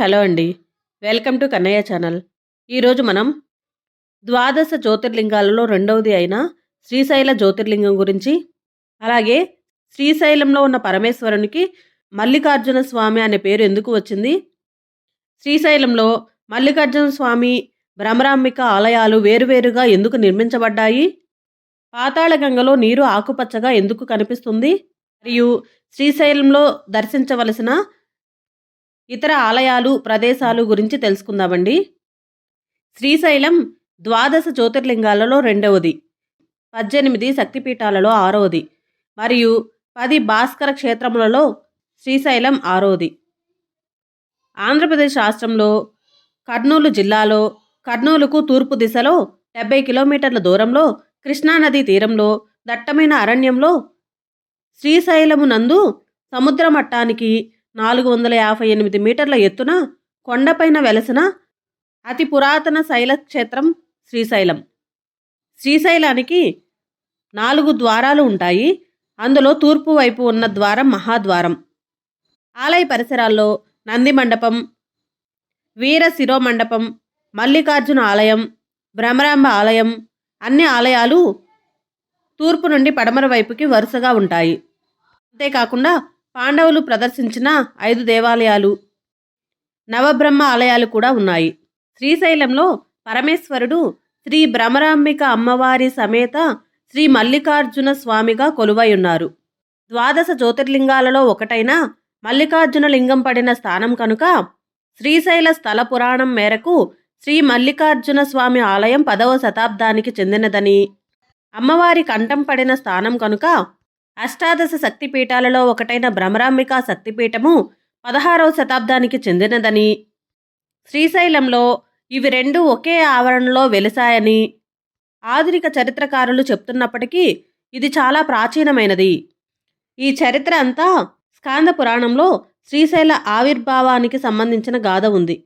Hello అండి. Welcome to Kannayya channel. ఈరోజు మనం ద్వాదశ జ్యోతిర్లింగాలలో రెండవది అయిన శ్రీశైల జ్యోతిర్లింగం గురించి అలాగే శ్రీశైలంలో ఉన్న పరమేశ్వరునికి మల్లికార్జున స్వామి అనే పేరు ఎందుకు వచ్చింది? శ్రీశైలంలో మల్లికార్జున స్వామి భ్రమరాంబిక ఆలయాలు వేరువేరుగా ఎందుకు నిర్మించబడ్డాయి? పాతాళగంగలో నీరు ఆకుపచ్చగా ఎందుకు కనిపిస్తుంది? మరియు శ్రీశైలంలో దర్శించవలసిన ఇతర ఆలయాలు ప్రదేశాలు గురించి తెలుసుకుందామండి. శ్రీశైలం ద్వాదశ జ్యోతిర్లింగాలలో రెండవది పద్దెనిమిది శక్తిపీఠాలలో ఆరవది మరియు పది భాస్కర క్షేత్రములలో శ్రీశైలం ఆరోది ఆంధ్రప్రదేశ్ రాష్ట్రంలో కర్నూలు జిల్లాలో కర్నూలుకు తూర్పు దిశలో డెబ్బై కిలోమీటర్ల దూరంలో కృష్ణానది తీరంలో దట్టమైన అరణ్యంలో శ్రీశైలము నందు సముద్ర మట్టానికి నాలుగు వందల యాభై ఎనిమిది మీటర్ల ఎత్తున కొండపైన వెలసిన అతి పురాతన శైల క్షేత్రం శ్రీశైలం. శ్రీశైలానికి నాలుగు ద్వారాలు ఉంటాయి. అందులో తూర్పు వైపు ఉన్న ద్వారం మహాద్వారం. ఆలయ పరిసరాల్లో నంది మండపం వీర శిరోమండపం మల్లికార్జున ఆలయం భ్రమరాంబ ఆలయం అన్ని ఆలయాలు తూర్పు నుండి పడమర వైపుకి వరుసగా ఉంటాయి. అంతేకాకుండా పాండవులు ప్రదర్శించిన ఐదు దేవాలయాలు నవబ్రహ్మ ఆలయాలు కూడా ఉన్నాయి. శ్రీశైలంలో పరమేశ్వరుడు శ్రీ భ్రమరాంబిక అమ్మవారి సమేత శ్రీ మల్లికార్జున స్వామిగా కొలువై ఉన్నారు. ద్వాదశ జ్యోతిర్లింగాలలో ఒకటైన మల్లికార్జున లింగం పడిన స్థానం కనుక శ్రీశైల స్థల పురాణం మేరకు శ్రీ మల్లికార్జున స్వామి ఆలయం పదవ శతాబ్దానికి చెందినదని అమ్మవారి కంఠం పడిన స్థానం కనుక అష్టాదశ శక్తిపీఠాలలో ఒకటైన భ్రమరాంబికా శక్తిపీఠము పదహారవ శతాబ్దానికి చెందినదని. శ్రీశైలంలో ఇవి రెండు ఒకే ఆవరణలో వెలిశాయని ఆధునిక చరిత్రకారులు చెప్తున్నప్పటికీ ఇది చాలా ప్రాచీనమైనది. ఈ చరిత్ర అంతా స్కాంద పురాణంలో శ్రీశైల ఆవిర్భావానికి సంబంధించిన గాథ ఉంది.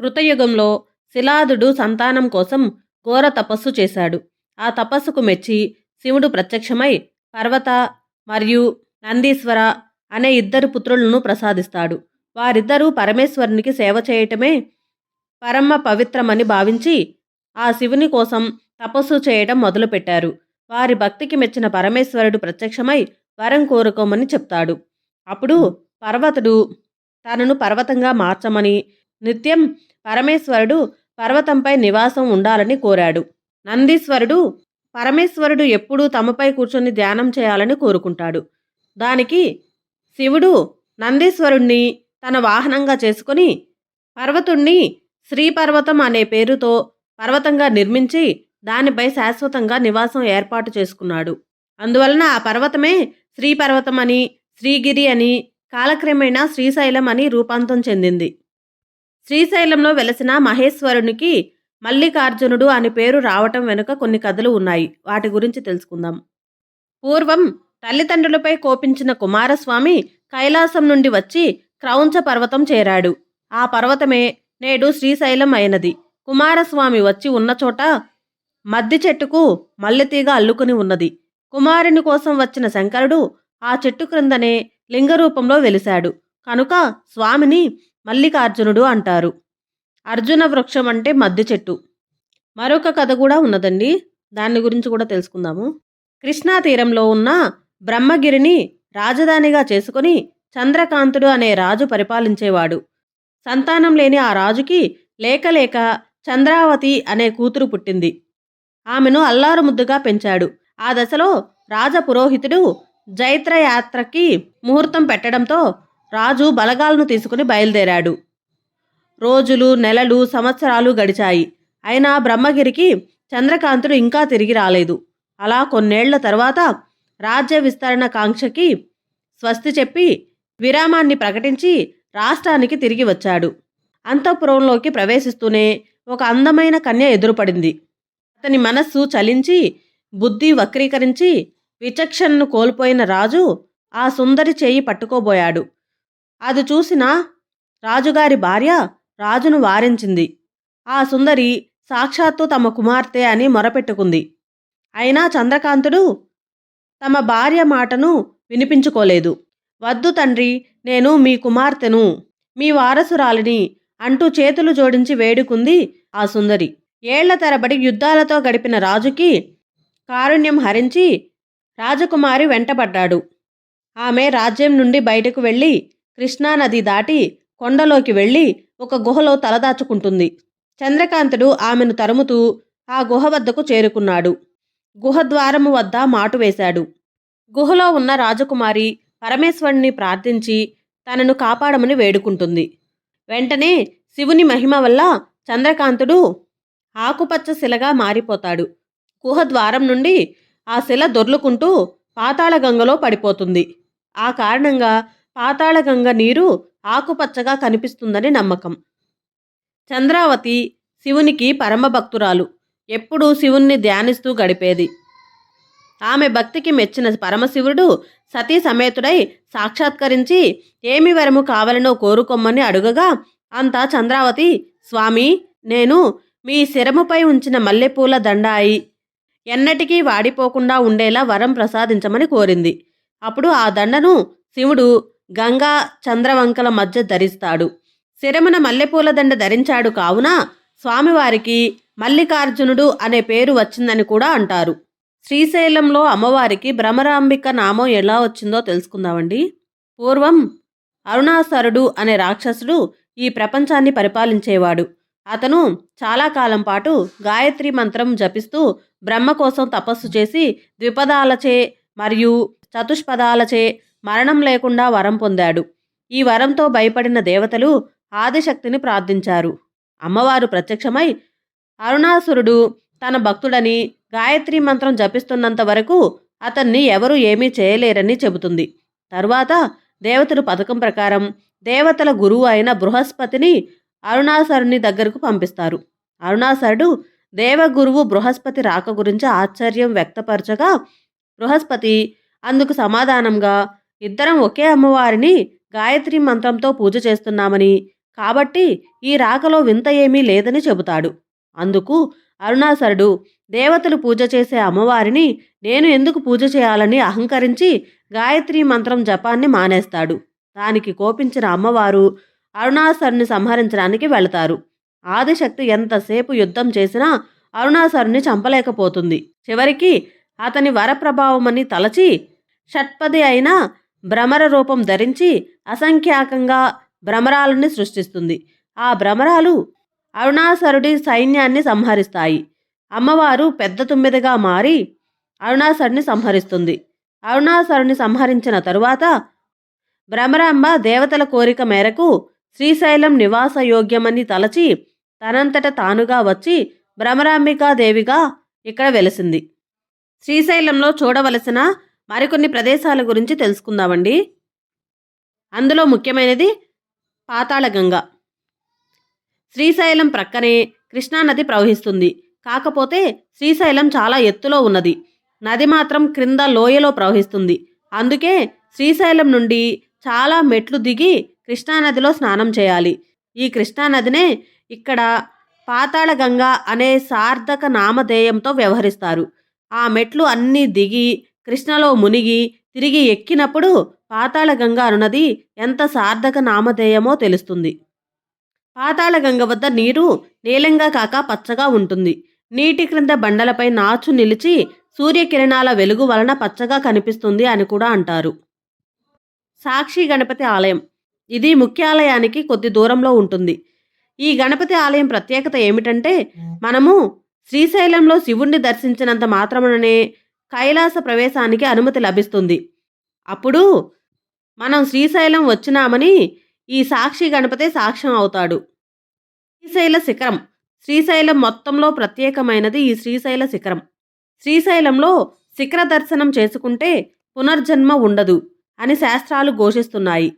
కృతయుగంలో శిలాదుడు సంతానం కోసం ఘోర తపస్సు చేశాడు. ఆ తపస్సుకు మెచ్చి శివుడు ప్రత్యక్షమై పర్వత మరియు నందీశ్వర అనే ఇద్దరు పుత్రులను ప్రసాదిస్తాడు. వారిద్దరూ పరమేశ్వరునికి సేవ చేయటమే పరమ పవిత్రమని భావించి ఆ శివుని కోసం తపస్సు చేయడం మొదలుపెట్టారు. వారి భక్తికి మెచ్చిన పరమేశ్వరుడు ప్రత్యక్షమై వరం కోరుకోమని చెప్తాడు. అప్పుడు పర్వతుడు తనను పర్వతంగా మార్చమని నిత్యం పరమేశ్వరుడు పర్వతంపై నివాసం ఉండాలని కోరాడు. నందీశ్వరుడు పరమేశ్వరుడు ఎప్పుడూ తమపై కూర్చొని ధ్యానం చేయాలని కోరుకుంటాడు. దానికి శివుడు నందీశ్వరుణ్ణి తన వాహనంగా చేసుకొని పర్వతుణ్ణి శ్రీపర్వతం అనే పేరుతో పర్వతంగా నిర్మించి దానిపై శాశ్వతంగా నివాసం ఏర్పాటు చేసుకున్నాడు. అందువలన ఆ పర్వతమే శ్రీపర్వతం అని శ్రీగిరి అని కాలక్రమేణా శ్రీశైలం అని రూపాంతం చెందింది. శ్రీశైలంలో వెలసిన మహేశ్వరునికి మల్లికార్జునుడు అని పేరు రావటం వెనుక కొన్ని కథలు ఉన్నాయి. వాటి గురించి తెలుసుకుందాం. పూర్వం తల్లిదండ్రులపై కోపించిన కుమారస్వామి కైలాసం నుండి వచ్చి క్రౌంచ పర్వతం చేరాడు. ఆ పర్వతమే నేడు శ్రీశైలం అయినది. కుమారస్వామి వచ్చి ఉన్న చోట మద్ది చెట్టుకు మల్లెతీగ అల్లుకుని ఉన్నది. కుమారుని కోసం వచ్చిన శంకరుడు ఆ చెట్టు క్రిందనే లింగరూపంలో వెలిశాడు. కనుక స్వామిని మల్లికార్జునుడు అంటారు. అర్జున వృక్షం అంటే మద్ది చెట్టు. మరొక కథ కూడా ఉన్నదండి. దాని గురించి కూడా తెలుసుకుందాము. కృష్ణా తీరంలో ఉన్న బ్రహ్మగిరిని రాజధానిగా చేసుకొని చంద్రకాంతుడు అనే రాజు పరిపాలించేవాడు. సంతానం లేని ఆ రాజుకి లేక లేక చంద్రావతి అనే కూతురు పుట్టింది. ఆమెను అల్లారు ముద్దుగా పెంచాడు. ఆ దశలో రాజపురోహితుడు జైత్రయాత్రకి ముహూర్తం పెట్టడంతో రాజు బలగాలను తీసుకుని బయలుదేరాడు. రోజులు నెలలు సంవత్సరాలు గడిచాయి. అయినా బ్రహ్మగిరికి చంద్రకాంతుడు ఇంకా తిరిగి రాలేదు. అలా కొన్నేళ్ళ తర్వాత రాజ్య విస్తరణ కాంక్షకి స్వస్తి చెప్పి విరామాన్ని ప్రకటించి రాష్ట్రానికి తిరిగి వచ్చాడు. అంతఃపురంలోకి ప్రవేశిస్తూనే ఒక అందమైన కన్య ఎదురుపడింది. అతని మనస్సు చలించి బుద్ధి వక్రీకరించి విచక్షణను కోల్పోయిన రాజు ఆ సుందరి చేయి పట్టుకోబోయాడు. అది చూసిన రాజుగారి భార్య రాజును వారించింది. ఆ సుందరి సాక్షాత్తు తమ కుమార్తె అని మొరపెట్టుకుంది. అయినా చంద్రకాంతుడు తమ భార్య మాటను వినిపించుకోలేదు. వద్దు తండ్రి నేను మీ కుమార్తెను మీ వారసురాలిని అంటూ చేతులు జోడించి వేడుకుంది ఆ సుందరి. ఏళ్ళ తరబడి యుద్ధాలతో గడిపిన రాజుకి కారుణ్యం హరించి రాజకుమారి వెంటబడ్డాడు. ఆమె రాజ్యం నుండి బయటకు వెళ్ళి కృష్ణానది దాటి కొండలోకి వెళ్ళి ఒక గుహలో తలదాచుకుంటుంది చంద్రకాంతుడు ఆమెను తరుముతూ ఆ గుహ వద్దకు చేరుకున్నాడు. గుహ ద్వారము వద్ద మాటు వేశాడు. గుహలో ఉన్న రాజకుమారి పరమేశ్వరుణ్ణి ప్రార్థించి తనను కాపాడమని వేడుకుంటుంది. వెంటనే శివుని మహిమ వల్ల చంద్రకాంతుడు ఆకుపచ్చ శిలగా మారిపోతాడు. గుహ ద్వారం నుండి ఆ శిల దొర్లుకుంటూ పాతాళగంగలో పడిపోతుంది. ఆ కారణంగా పాతాళగంగ నీరు ఆకుపచ్చగా కనిపిస్తుందని నమ్మకం. చంద్రావతి శివునికి పరమభక్తురాలు. ఎప్పుడూ శివుణ్ణి ధ్యానిస్తూ గడిపేది. ఆమె భక్తికి మెచ్చిన పరమశివుడు సతీ సమేతుడై సాక్షాత్కరించి ఏమి వరము కావాలనో కోరుకొమ్మని అడుగగా అంతా చంద్రావతి స్వామి నేను మీ శిరముపై ఉంచిన మల్లెపూల దండాయి. ఎన్నటికీ వాడిపోకుండా ఉండేలా వరం ప్రసాదించమని కోరింది. అప్పుడు ఆ దండను శివుడు గంగా చంద్రవంకల మధ్య ధరిస్తాడు. శిరమున మల్లెపూల దండ ధరించాడు కావున స్వామివారికి మల్లికార్జునుడు అనే పేరు వచ్చిందని కూడా అంటారు. శ్రీశైలంలో అమ్మవారికి భ్రమరాంబిక నామం ఎలా వచ్చిందో తెలుసుకుందామండి. పూర్వం అరుణాసరుడు అనే రాక్షసుడు ఈ ప్రపంచాన్ని పరిపాలించేవాడు. అతను చాలా కాలం పాటు గాయత్రి మంత్రం జపిస్తూ బ్రహ్మ కోసం తపస్సు చేసి ద్విపదాలచే మరియు చతుష్పదాలచే మరణం లేకుండా వరం పొందాడు. ఈ వరంతో భయపడిన దేవతలు ఆదిశక్తిని ప్రార్థించారు. అమ్మవారు ప్రత్యక్షమై అరుణాసురుడు తన భక్తుడని గాయత్రి మంత్రం జపిస్తున్నంత వరకు అతన్ని ఎవరూ ఏమీ చేయలేరని చెబుతుంది. తరువాత దేవతలు పథకం ప్రకారం దేవతల గురువు అయిన బృహస్పతిని అరుణాసరుని దగ్గరకు పంపిస్తారు. అరుణాసరుడు దేవగురువు బృహస్పతి రాక గురించి ఆశ్చర్యం వ్యక్తపరచగా బృహస్పతి అందుకు సమాధానంగా ఇద్దరం ఒకే అమ్మవారిని గాయత్రి మంత్రంతో పూజ చేస్తున్నామని. కాబట్టి ఈ రాకలో వింత ఏమీ లేదని చెబుతాడు. అందుకు అరుణాసరుడు దేవతలు పూజ చేసే అమ్మవారిని నేను ఎందుకు పూజ చేయాలని అహంకరించి గాయత్రి మంత్రం జపాన్ని మానేస్తాడు. దానికి కోపించిన అమ్మవారు అరుణాసరుని సంహరించడానికి వెళతారు. ఆదిశక్తి ఎంతసేపు యుద్ధం చేసినా అరుణాసరుని చంపలేకపోతుంది. చివరికి అతని వరప్రభావమని తలచి షట్పది అయిన భ్రమర రూపం ధరించి అసంఖ్యాకంగా భ్రమరాలని సృష్టిస్తుంది. ఆ భ్రమరాలు అరుణాసరుడి సైన్యాన్ని సంహరిస్తాయి. అమ్మవారు పెద్ద తుమ్మిదిగా మారి అరుణాసరుని సంహరిస్తుంది. అరుణాసరుని సంహరించిన తరువాత భ్రమరాంబ దేవతల కోరిక మేరకు శ్రీశైలం నివాస యోగ్యమని తలచి తనంతట తానుగా వచ్చి భ్రమరాంబికాదేవిగా ఇక్కడ వెలిసింది. శ్రీశైలంలో చూడవలసిన మరికొన్ని ప్రదేశాల గురించి తెలుసుకుందామండి. అందులో ముఖ్యమైనది పాతాళగంగ శ్రీశైలం ప్రక్కనే కృష్ణానది ప్రవహిస్తుంది. కాకపోతే శ్రీశైలం చాలా ఎత్తులో ఉన్నది. నది మాత్రం క్రింద లోయలో ప్రవహిస్తుంది. అందుకే శ్రీశైలం నుండి చాలా మెట్లు దిగి కృష్ణానదిలో స్నానం చేయాలి. ఈ కృష్ణానదినే ఇక్కడ పాతాళగంగ అనే సార్థక నామధేయంతో వ్యవహరిస్తారు. ఆ మెట్లు అన్నీ దిగి కృష్ణలో మునిగి తిరిగి ఎక్కినప్పుడు పాతాళగంగ అనున్నది ఎంత సార్థక నామధేయమో తెలుస్తుంది. పాతాళగంగ వద్ద నీరు నీలంగా కాక పచ్చగా ఉంటుంది. నీటి క్రింద బండలపై నాచు నిలిచి సూర్యకిరణాల వెలుగు వలన పచ్చగా కనిపిస్తుంది అని కూడా అంటారు. సాక్షి గణపతి ఆలయం. ఇది ముఖ్యాలయానికి కొద్ది దూరంలో ఉంటుంది. ఈ గణపతి ఆలయం ప్రత్యేకత ఏమిటంటే మనము శ్రీశైలంలో శివుణ్ణి దర్శించినంత మాత్రముననే కైలాస ప్రవేశానికి అనుమతి లభిస్తుంది. అప్పుడు మనం శ్రీశైలం వచ్చినామని ఈ సాక్షి గణపతి సాక్ష్యం అవుతాడు. శ్రీశైల శిఖరం. శ్రీశైలం మొత్తంలో ప్రత్యేకమైనది ఈ శ్రీశైల శిఖరం. శ్రీశైలంలో శిఖర దర్శనం చేసుకుంటే పునర్జన్మ ఉండదు అని శాస్త్రాలు ఘోషిస్తున్నాయి.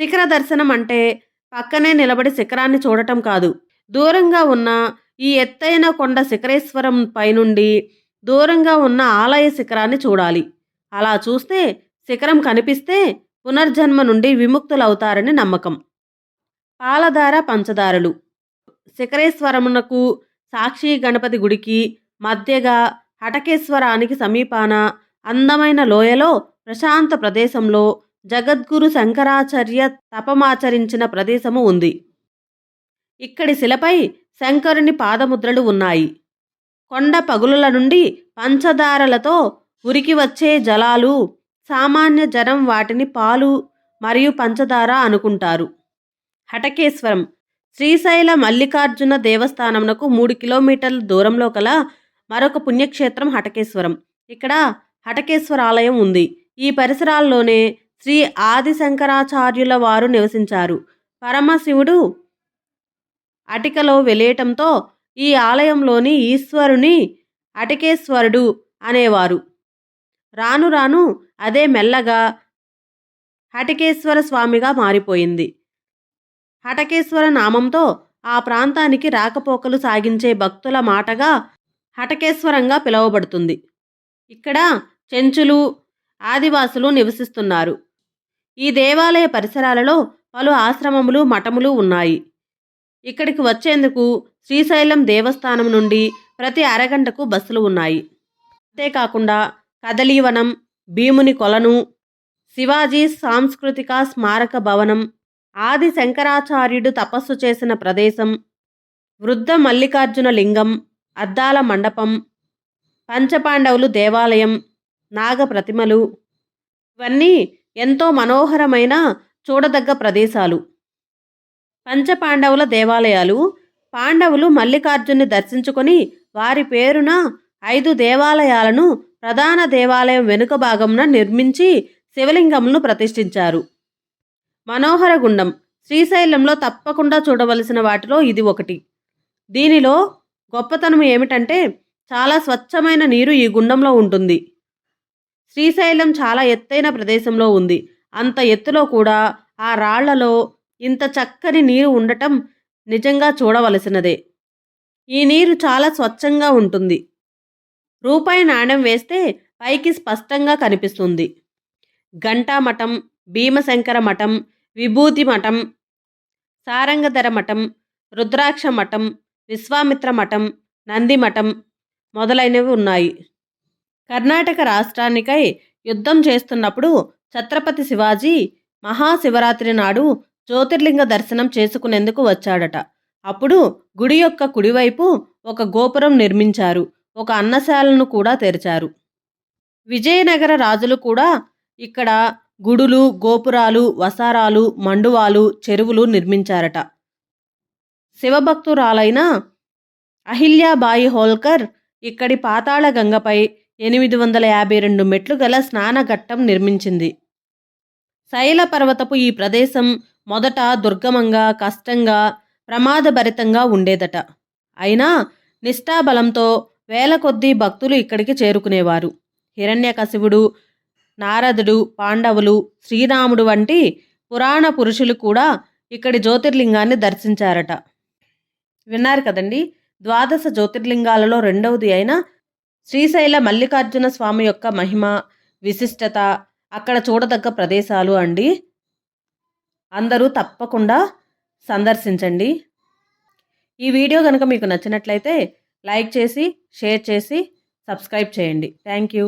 శిఖర దర్శనం అంటే పక్కనే నిలబడి శిఖరాన్ని చూడటం కాదు. దూరంగా ఉన్న ఈ ఎత్తైన కొండ శిఖరేశ్వరం పైనుండి దూరంగా ఉన్న ఆలయ శిఖరాన్ని చూడాలి. అలా చూస్తే శిఖరం కనిపిస్తే పునర్జన్మ నుండి విముక్తులవుతారని నమ్మకం. పాలధార పంచదారలు. శిఖరేశ్వరమునకు సాక్షి గణపతి గుడికి మధ్యగా హటకేశ్వరానికి సమీపాన అందమైన లోయలో ప్రశాంత ప్రదేశంలో జగద్గురు శంకరాచార్య తపమాచరించిన ప్రదేశము ఉంది. ఇక్కడి శిలపై శంకరుని పాదముద్రలు ఉన్నాయి. కొండ పగులుల నుండి పంచదారలతో ఉరికి వచ్చే జలాలు సామాన్య జనం వాటిని పాలు మరియు పంచదార అనుకుంటారు. హటకేశ్వరం శ్రీశైల మల్లికార్జున దేవస్థానమునకు మూడు కిలోమీటర్ల దూరంలో కల మరొక పుణ్యక్షేత్రం హటకేశ్వరం. ఇక్కడ హటకేశ్వర ఆలయం ఉంది. ఈ పరిసరాల్లోనే శ్రీ ఆది శంకరాచార్యుల వారు నివసించారు. పరమశివుడు అటికలో వెలేయటంతో ఈ ఆలయంలోని ఈశ్వరుని అటకేశ్వరుడు అనేవారు. రాను రాను అదే మెల్లగా హటకేశ్వర స్వామిగా మారిపోయింది. హటకేశ్వర నామంతో ఆ ప్రాంతానికి రాకపోకలు సాగించే భక్తుల మాటగా హటకేశ్వరంగా పిలువబడుతుంది. ఇక్కడ చెంచులు ఆదివాసులు నివసిస్తున్నారు. ఈ దేవాలయ పరిసరాలలో పలు ఆశ్రమములు మఠములు ఉన్నాయి. ఇక్కడికి వచ్చేందుకు శ్రీశైలం దేవస్థానం నుండి ప్రతి అరగంటకు బస్సులు ఉన్నాయి. అంతేకాకుండా కదలీవనం భీముని కొలను శివాజీ సాంస్కృతిక స్మారక భవనం ఆది శంకరాచార్యుడు తపస్సు చేసిన ప్రదేశం వృద్ధ మల్లికార్జున లింగం అద్దాల మండపం పంచపాండవులు దేవాలయం నాగ ప్రతిమలు ఇవన్నీ ఎంతో మనోహరమైన చూడదగ్గ ప్రదేశాలు. పంచపాండవుల దేవాలయాలు పాండవులు మల్లికార్జున్ని దర్శించుకొని వారి పేరున ఐదు దేవాలయాలను ప్రధాన దేవాలయం వెనుక భాగంన నిర్మించి శివలింగమును ప్రతిష్ఠించారు. మనోహర గుండం శ్రీశైలంలో తప్పకుండా చూడవలసిన వాటిలో ఇది ఒకటి. దీనిలో గొప్పతనం ఏమిటంటే చాలా స్వచ్ఛమైన నీరు ఈ గుండంలో ఉంటుంది. శ్రీశైలం చాలా ఎత్తైన ప్రదేశంలో ఉంది. అంత ఎత్తులో కూడా ఆ రాళ్ళలో ఇంత చక్కని నీరు ఉండటం నిజంగా చూడవలసినదే. ఈ నీరు చాలా స్వచ్ఛంగా ఉంటుంది. రూపాయి నాణ్యం వేస్తే పైకి స్పష్టంగా కనిపిస్తుంది. ఘంటా మఠం భీమశంకర మఠం విభూతి మఠం సారంగధర మఠం రుద్రాక్ష మఠం విశ్వామిత్ర మఠం నంది మఠం మొదలైనవి ఉన్నాయి. కర్ణాటక రాష్ట్రానికై యుద్ధం చేస్తున్నప్పుడు ఛత్రపతి శివాజీ మహాశివరాత్రి నాడు జ్యోతిర్లింగ దర్శనం చేసుకునేందుకు వచ్చాడట. అప్పుడు గుడి యొక్క కుడివైపు ఒక గోపురం నిర్మించారు. ఒక అన్నశాలను కూడా తెరిచారు. విజయనగర రాజులు కూడా ఇక్కడ గుడులు గోపురాలు వసారాలు మండువాలు చెరువులు నిర్మించారట. శివభక్తురాలైన అహిల్యాబాయి హోల్కర్ ఇక్కడి పాతాళ గంగపై ఎనిమిది వందల యాభై రెండు మెట్లు గల స్నానఘట్టం నిర్మించింది. శైల పర్వతపు ఈ ప్రదేశం మొదట దుర్గమంగా కష్టంగా ప్రమాదభరితంగా ఉండేదట. అయినా నిష్ఠాబలంతో వేల కొద్దీ భక్తులు ఇక్కడికి చేరుకునేవారు. హిరణ్యకశివుడు నారదుడు పాండవులు శ్రీరాముడు వంటి పురాణ పురుషులు కూడా ఇక్కడి జ్యోతిర్లింగాన్ని దర్శించారట. విన్నారు కదండి ద్వాదశ జ్యోతిర్లింగాలలో రెండవది అయిన శ్రీశైల మల్లికార్జున స్వామి యొక్క మహిమ విశిష్టత అక్కడ చూడదగ్గ ప్రదేశాలు అండి. అందరూ తప్పకుండా సందర్శించండి. ఈ వీడియో కనుక మీకు నచ్చినట్లయితే లైక్ చేసి షేర్ చేసి సబ్స్క్రైబ్ చేయండి. Thank you.